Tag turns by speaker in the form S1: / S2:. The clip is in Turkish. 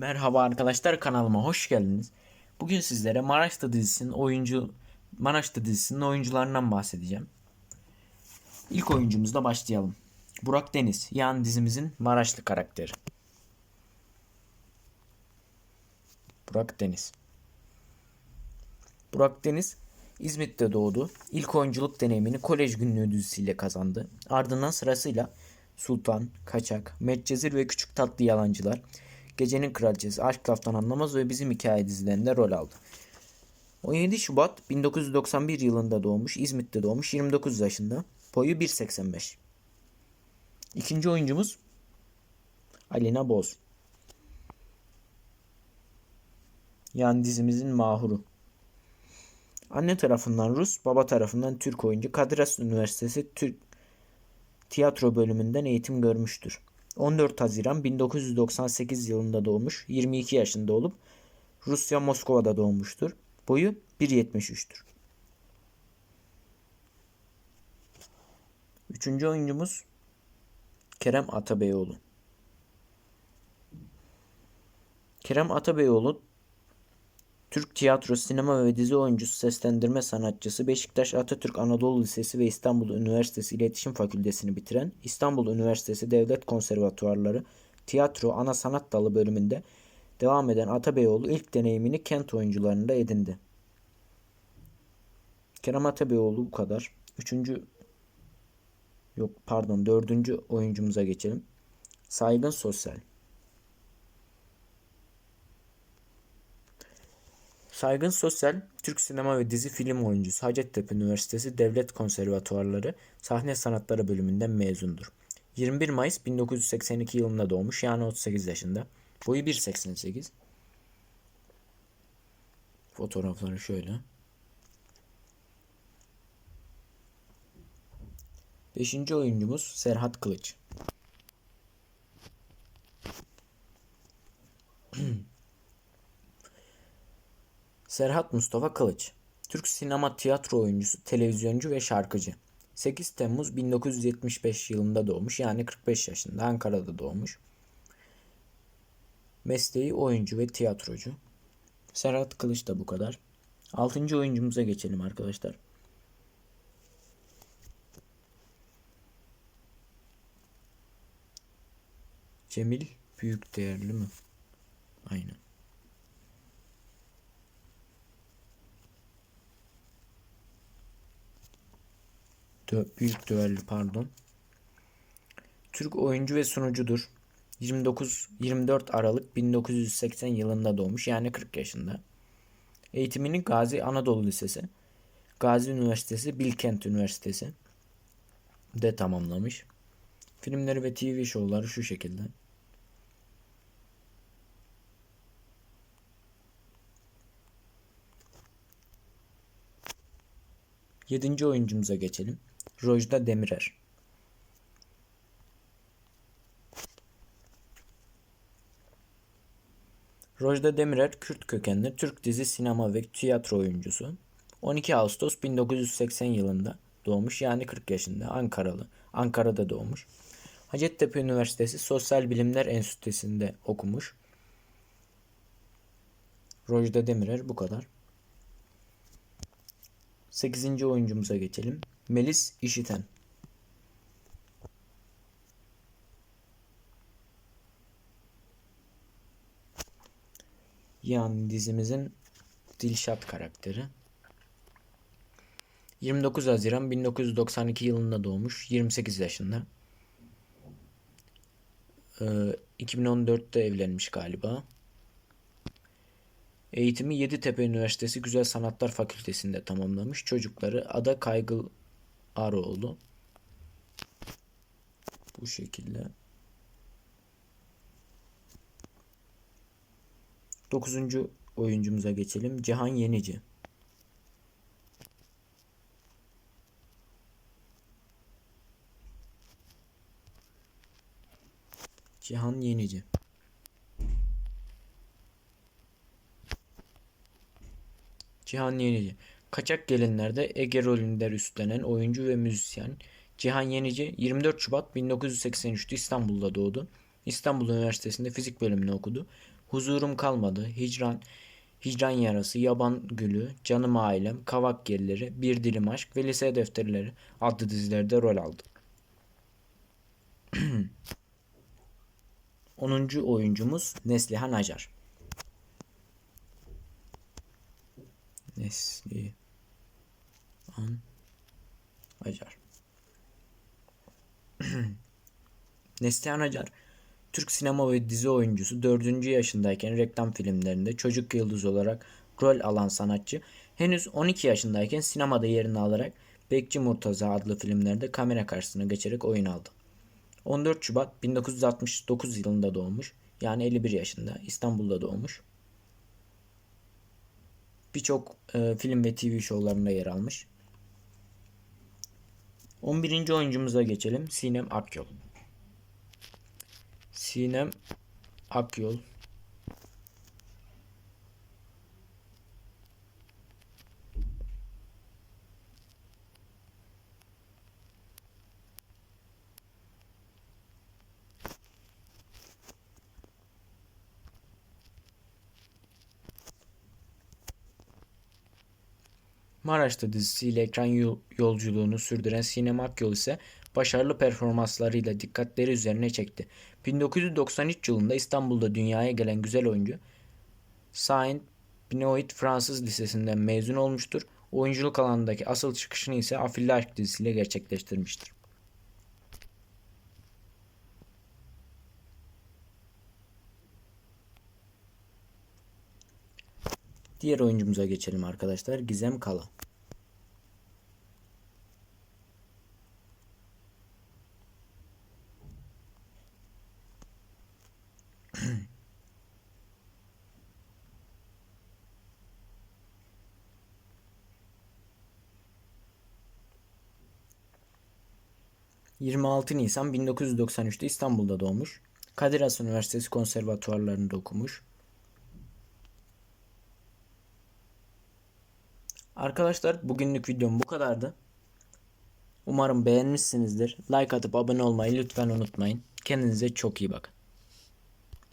S1: Merhaba arkadaşlar kanalıma hoş geldiniz. Bugün sizlere Maraş'ta dizisinin oyuncu Maraş'ta dizisinin oyuncularından bahsedeceğim. İlk oyuncumuzla başlayalım. Burak Deniz, yani dizimizin Maraşlı karakteri. Burak Deniz. Burak Deniz İzmit'te doğdu. İlk oyunculuk deneyimini kolej günlüğü dizisiyle kazandı. Ardından sırasıyla Sultan, Kaçak, Medcezir ve Küçük Tatlı Yalancılar, Gecenin Kraliçesi, Aşk Laftan Anlamaz ve Bizim Hikaye dizilerinde rol aldı. 17 Şubat 1991 yılında doğmuş, İzmit'te doğmuş, 29 yaşında, boyu 1.85. İkinci oyuncumuz Alina Boz. Yani dizimizin mahuru. Anne tarafından Rus, baba tarafından Türk oyuncu. Kadir Has Üniversitesi Türk Tiyatro bölümünden eğitim görmüştür. 14 Haziran 1998 yılında doğmuş, 22 yaşında olup Rusya Moskova'da doğmuştur. Boyu 1.73'tür. Üçüncü oyuncumuz Kerem Atabeyoğlu. Kerem Atabeyoğlu Türk tiyatro, sinema ve dizi oyuncusu, seslendirme sanatçısı, Beşiktaş Atatürk Anadolu Lisesi ve İstanbul Üniversitesi İletişim Fakültesini bitiren, İstanbul Üniversitesi Devlet Konservatuarları Tiyatro Ana Sanat Dalı bölümünde devam eden Atabeyoğlu ilk deneyimini kent oyuncularında edindi. Kerem Atabeyoğlu bu kadar. Üçüncü yok pardon dördüncü oyuncumuza geçelim. Saygın Sosyal. Saygın Sosyal, Türk sinema ve dizi film oyuncusu, Hacettepe Üniversitesi Devlet Konservatuarları Sahne Sanatları bölümünden mezundur. 21 Mayıs 1982 yılında doğmuş, yani 38 yaşında. Boyu 1.88. Fotoğrafları şöyle. Beşinci oyuncumuz Serhat Kılıç. Serhat Mustafa Kılıç. Türk sinema tiyatro oyuncusu, televizyoncu ve şarkıcı. 8 Temmuz 1975 yılında doğmuş yani 45 yaşında Ankara'da doğmuş. Mesleği oyuncu ve tiyatrocu. Serhat Kılıç da bu kadar. 6. oyuncumuza geçelim arkadaşlar. Cemil Büyük Değerli mi? Aynen. Büyük düelli pardon. Türk oyuncu ve sunucudur. 29 24 Aralık 1980 yılında doğmuş yani 40 yaşında. Eğitimini Gazi Anadolu Lisesi, Gazi Üniversitesi, Bilkent Üniversitesi de tamamlamış. Filmleri ve TV şovları şu şekilde. Yedinci oyuncumuza geçelim. Rojda Demirer. Rojda Demirer Kürt kökenli Türk dizi, sinema ve tiyatro oyuncusu. 12 Ağustos 1980 yılında doğmuş yani 40 yaşında Ankaralı. Ankara'da doğmuş. Hacettepe Üniversitesi Sosyal Bilimler Enstitüsü'nde okumuş. Rojda Demirer bu kadar. 8. oyuncumuza geçelim. Melis İşiten. Yani dizimizin Dilşat karakteri. 29 Haziran 1992 yılında doğmuş. 28 yaşında. Ee, 2014'te evlenmiş galiba. Eğitimi Yeditepe Üniversitesi Güzel Sanatlar Fakültesi'nde tamamlamış. Çocukları Ada Kaygıl Aroğlu. Bu şekilde. Dokuzuncu oyuncumuza geçelim. Cihan Yenici. Cihan Yenici. Cihan Yenici. Kaçak Gelinler'de Ege rolünde üstlenen oyuncu ve müzisyen Cihan Yenici 24 Şubat 1983'te İstanbul'da doğdu. İstanbul Üniversitesi'nde fizik bölümünü okudu. Huzurum Kalmadı, Hicran, Hicran Yarası, Yaban Gülü, Canım Ailem, Kavak Gerileri, Bir Dilim Aşk ve Lise Defterleri adlı dizilerde rol aldı. 10. oyuncumuz Neslihan Acar. Neslihan Acar. Neslihan Acar Türk sinema ve dizi oyuncusu 4. yaşındayken reklam filmlerinde çocuk yıldız olarak rol alan sanatçı henüz 12 yaşındayken sinemada yerini alarak Bekçi Murtaza adlı filmlerde kamera karşısına geçerek oyun aldı. 14 Şubat 1969 yılında doğmuş. Yani 51 yaşında İstanbul'da doğmuş. Birçok e, film ve TV şovlarında yer almış. 11. oyuncumuza geçelim. Sinem Akyol. Sinem Akyol Maraş'ta dizisiyle ekran yol- yolculuğunu sürdüren Sinem Akyol ise başarılı performanslarıyla dikkatleri üzerine çekti. 1993 yılında İstanbul'da dünyaya gelen güzel oyuncu Saint Benoit Fransız Lisesi'nden mezun olmuştur. Oyunculuk alanındaki asıl çıkışını ise Afilli Aşk dizisiyle gerçekleştirmiştir. Diğer oyuncumuza geçelim arkadaşlar. Gizem Kala. ...26 Nisan 1993'te İstanbul'da doğmuş. Kadir Has Üniversitesi konservatuvarlarında okumuş. Arkadaşlar bugünlük videom bu kadardı. Umarım beğenmişsinizdir. Like atıp abone olmayı lütfen unutmayın. Kendinize çok iyi bakın.